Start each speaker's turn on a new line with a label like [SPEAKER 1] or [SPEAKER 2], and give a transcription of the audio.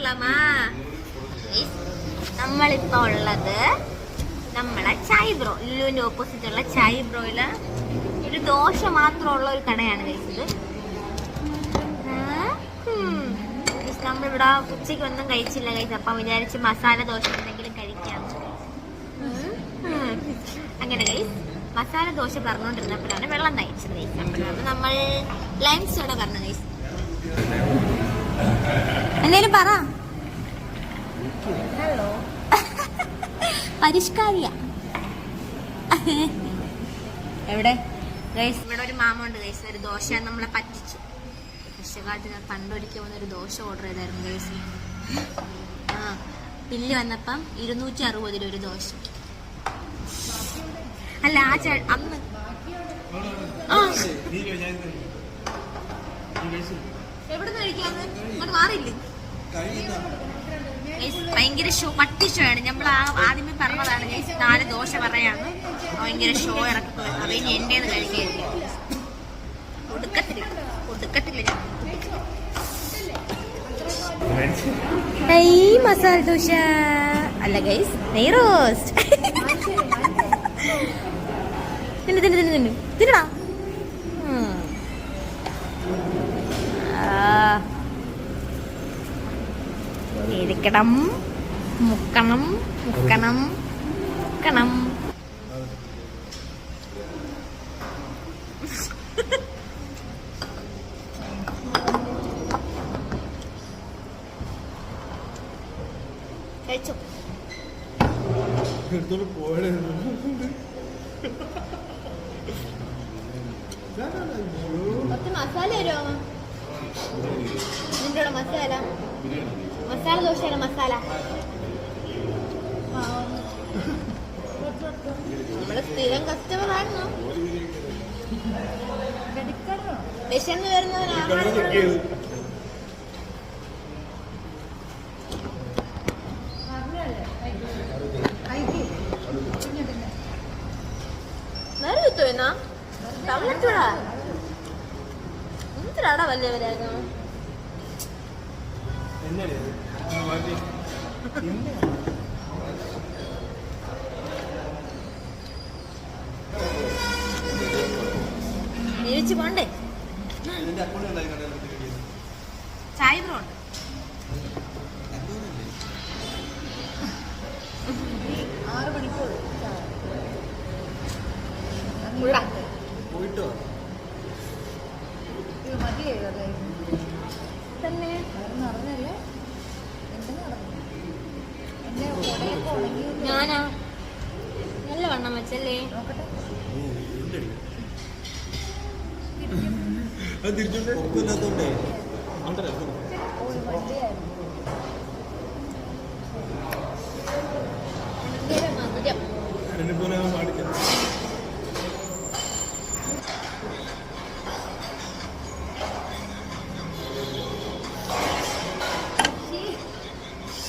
[SPEAKER 1] സാപ്പിടലാമാ നമ്മളിപ്പോ ഉള്ളത് നമ്മളെ ചായ് ബ്രോ ലുലുവിന്റെ ഓപ്പോസിറ്റ് ഉള്ള ചായ് ബ്രോയിൽ ഒരു ദോശ മാത്രമുള്ള ഒരു കടയാണ് കഴിച്ചത് നമ്മളിവിടെ ഉച്ചയ്ക്ക് ഒന്നും കഴിച്ചില്ല കഴിച്ചു അപ്പം വിചാരിച്ച് മസാല ദോശ എന്തെങ്കിലും കഴിക്കാം. അങ്ങനെ കഴിച്ച് മസാല ദോശ പറഞ്ഞുകൊണ്ടിരുന്നപ്പോഴാണ് വെള്ളം തയ്ച്ചത് നമ്മൾ ലൈം സോഡ പറഞ്ഞു കഴിച്ചത് എന്തേലും പറ. പരിഷ്കാരിയ. എവിടെ? ഗൈസ് ഇവിടെ ഒരു മാമ ഉണ്ട് ഗൈസ് ഒരു ദോശ നമ്മളെ പറ്റിച്ചു. പക്ഷേക്കാട്ട് ഞാൻ പണ്ടൊരിക്കൽ വന്ന ഒരു ദോശ ഓർഡർ ചെയ്തായിരുന്നു ഗൈസ്. ആ ബില്ല് വന്നപ്പം ഇരുന്നൂറ്റി അറുപത് രൂപ ഒരു ദോശ. അല്ല ആ ചേ അന്ന്. ആ. എവിടെ നിന്ന് കഴിക്കാന്ന്? അങ്ങോട്ട് മാറിയില്ലേ? ഭയങ്കര ഷോ പട്ടി ഷോ ആണ്. നമ്മൾ ആ ആദ്യമേ പറഞ്ഞതാണ് നാല് ദോശ പറയാണ് ഭയങ്കര ഷോ ഇറക്കി അത് ഇനി എന്റേന്ന് കഴിക്കായിരിക്കും ഒടുക്കത്തില്ല ഒടുക്കത്തില്ല ഈ മസാല ദോശ അല്ല ഗൈസ് നെയ് റോസ്റ്റ് തിന്നു തിന്നു തിന്നു തിന്നു. തിന്നടാ. ഇരിക്കണം മുക്കണം മുക്കണം മുക്കണം. കഴിച്ചു?
[SPEAKER 2] എടുത്തോണ്ട് പോയേ
[SPEAKER 1] മസാല വരുമോ നിന്റെ മസാല? മസാല ദോശയാണ് മസാല നമ്മൾ സ്ഥിരം കസ്റ്റമർ ആയിരുന്നു വിശന്ന് വരുന്നവനാണ് വേറെ കിട്ടുമോ എന്നാ? തവളച്ചൂടാ എന്തിനാടാ വലിയവരായിരുന്നു. ജീവിച്ചു പോണ്ടേ. ചായ ബ്രോ ഉണ്ട്.
[SPEAKER 3] ആറ് മണിക്കൂർ
[SPEAKER 2] പോയിട്ടോ?
[SPEAKER 3] ഇത് മതിയായത്
[SPEAKER 1] തന്നെ
[SPEAKER 3] ഉണങ്ങി
[SPEAKER 1] ഞാനാ? നല്ല വണ്ണം വെച്ചല്ലേ?
[SPEAKER 3] നോക്കട്ടെ.
[SPEAKER 2] അത്